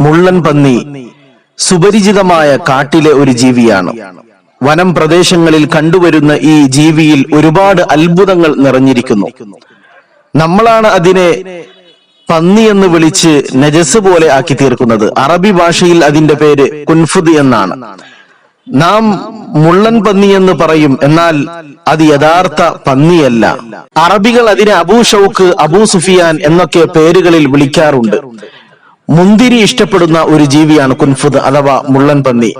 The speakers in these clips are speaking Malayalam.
മുള്ളൻ പന്നി സുപരിചിതമായ കാട്ടിലെ ഒരു ജീവിയാണ്. വനം പ്രദേശങ്ങളിൽ കണ്ടുവരുന്ന ഈ ജീവിയിൽ ഒരുപാട് അത്ഭുതങ്ങൾ നിറഞ്ഞിരിക്കുന്നു. നമ്മളാണ് അതിനെ പന്നി എന്ന് വിളിച്ച് നജസ് പോലെ ആക്കി തീർക്കുന്നത്. അറബി ഭാഷയിൽ അതിന്റെ പേര് കുൻഫുദ് എന്നാണ്. നാം മുള്ളൻ പന്നി എന്ന് പറയും. എന്നാൽ അത് യഥാർത്ഥ പന്നിയല്ല. അറബികൾ അതിനെ അബൂ ഷൗക്ക് അബൂ സുഫിയാൻ എന്നൊക്കെ പേരുകളിൽ വിളിക്കാറുണ്ട്. മുന്തിരി ഇഷ്ടപ്പെടുന്ന ഒരു ജീവിയാണ് കുൻഫുദ് അഥവാ മുള്ളൻ പന്നി.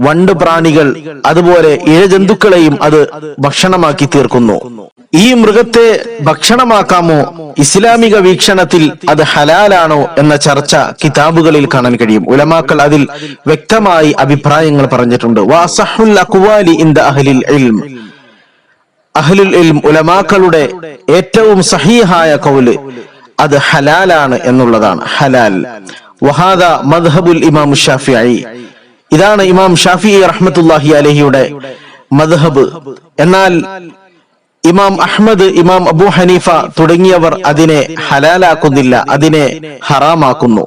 വണ്ട് പ്രാണികൾ അതുപോലെ ഇഴജന്തുക്കളെയും അത് ഭക്ഷണമാക്കി തീർക്കുന്നു. ഈ മൃഗത്തെ ഭക്ഷണമാക്കാമോ? ഇസ്ലാമിക വീക്ഷണത്തിൽ അത് ഹലാലാണോ എന്ന ചർച്ച കിതാബുകളിൽ കാണാൻ കഴിയും. ഉലമാക്കൾ അതിൽ വ്യക്തമായി അഭിപ്രായങ്ങൾ പറഞ്ഞിട്ടുണ്ട്. വാസഹുൽ അഹ്ലിൽ ഉലമാക്കളുടെ ഏറ്റവും സഹീഹായ കൗൽ അത് ഹലാലാണ് എന്നുള്ളതാണ്. ഹലാൽ. വഹാദ മദ്ഹബുൽ ഇമാം ഷാഫിഈ. ഇതാണ് ഇമാം ഷാഫി റഹ്മത്തുല്ലാഹി അലഹിയുടെ മദ്ഹബ്. എന്നാൽ ഇമാം അഹ്മദ് ഇമാം അബു ഹനീഫ തുടങ്ങിയവർ അതിനെ ഹലാലാക്കുന്നില്ല അതിനെ ഹറാമാക്കുന്നു.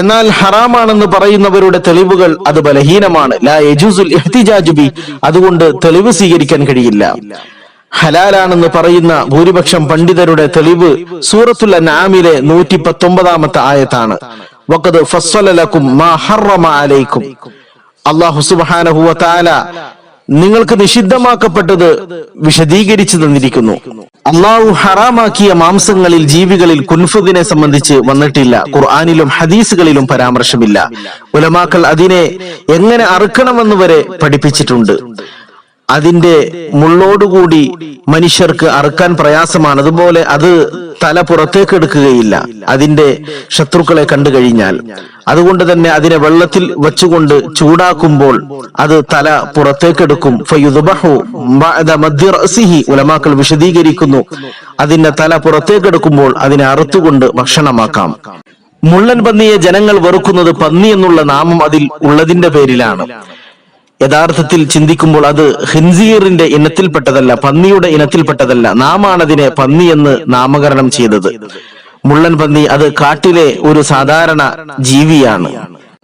എന്നാൽ ഹറാമാണെന്ന് പറയുന്നവരുടെ തെളിവുകൾ അത് ബലഹീനമാണ്. ലാ യജൂസുൽ അതുകൊണ്ട് തെളിവ് സ്വീകരിക്കാൻ കഴിയില്ല. ഹലാലാണെന്ന് പറയുന്ന ഭൂരിപക്ഷം പണ്ഡിതരുടെ തെളിവ് സൂറത്തുൽ നാമിലെ നൂറ്റി പത്തൊമ്പതാമത്തെ ആയത്താണ്. വഖദ് ഫസ്സലലക്കും മാ ഹറമ അലൈക്കും. വ തആല നിങ്ങൾക്ക് നിഷിദ്ധമാക്കപ്പെട്ടത് വിശദീകരിച്ചു തന്നിരിക്കുന്നു. അള്ളാഹു ഹറാമാക്കിയ മാംസങ്ങളിൽ ജീവികളിൽ കുൻഫുദിനെ സംബന്ധിച്ച് വന്നിട്ടില്ല. ഖുർആാനിലും ഹദീസുകളിലും പരാമർശമില്ല. ഉലമാക്കൾ അതിനെ എങ്ങനെ അറുക്കണമെന്ന് വരെ പഠിപ്പിച്ചിട്ടുണ്ട്. അതിന്റെ മുള്ളോടുകൂടി മനുഷ്യർക്ക് അറുക്കാൻ പ്രയാസമാണ്. അതുപോലെ അത് തല പുറത്തേക്ക് എടുക്കുകയില്ല. അതിന്റെ ശത്രുക്കളെ കണ്ടു കഴിഞ്ഞാൽ. അതുകൊണ്ട് തന്നെ അതിനെ വെള്ളത്തിൽ വെച്ചുകൊണ്ട് ചൂടാക്കുമ്പോൾ അത് തല പുറത്തേക്കെടുക്കും ഉലമാക്കൾ വിശദീകരിക്കുന്നു. അതിന്റെ തല പുറത്തേക്കെടുക്കുമ്പോൾ അതിനെ അറുത്തുകൊണ്ട് ഭക്ഷണമാക്കാം. മുള്ളൻ പന്നിയെ ജനങ്ങൾ വെറുക്കുന്നത് പന്നി എന്നുള്ള നാമം അതിൽ ഉള്ളതിന്റെ പേരിലാണ്. യഥാർത്ഥത്തിൽ ചിന്തിക്കുമ്പോൾ അത് ഹിൻസീറിന്റെ ഇനത്തിൽപ്പെട്ടതല്ല പന്നിയുടെ ഇനത്തിൽപ്പെട്ടതല്ല. നാം അതിനെ പന്നി എന്ന് നാമകരണം ചെയ്തത്. മുള്ളൻ പന്നി അത് കാട്ടിലെ ഒരു സാധാരണ ജീവിയാണ്.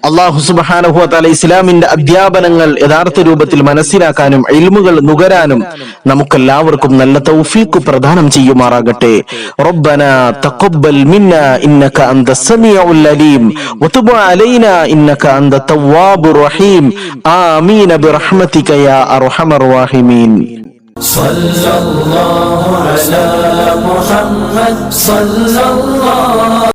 അള്ളാഹു സുബാനഹു താല ഇസ്ലാമിന്റെ അധ്യാപനങ്ങൾ യഥാർത്ഥ രൂപത്തിൽ മനസ്സിലാക്കാനും ഇൽമുകൾ നുകരാനും നമുക്കെല്ലാവർക്കും നല്ല തൗഫീഖ് പ്രദാനം ചെയ്യുമാറാകട്ടെ റബ്ബന തഖബ്ബൽ മിന്ന ഇന്നക അന്ത സമീഉൽ അലീം വതുബ് അലൈന ഇന്നക അന്ത തവ്വാബുർ റഹീം ആമീൻ ബിറഹ്മതിക യാ അർഹമർ റഹീമീൻ صلى الله على محمد صلى الله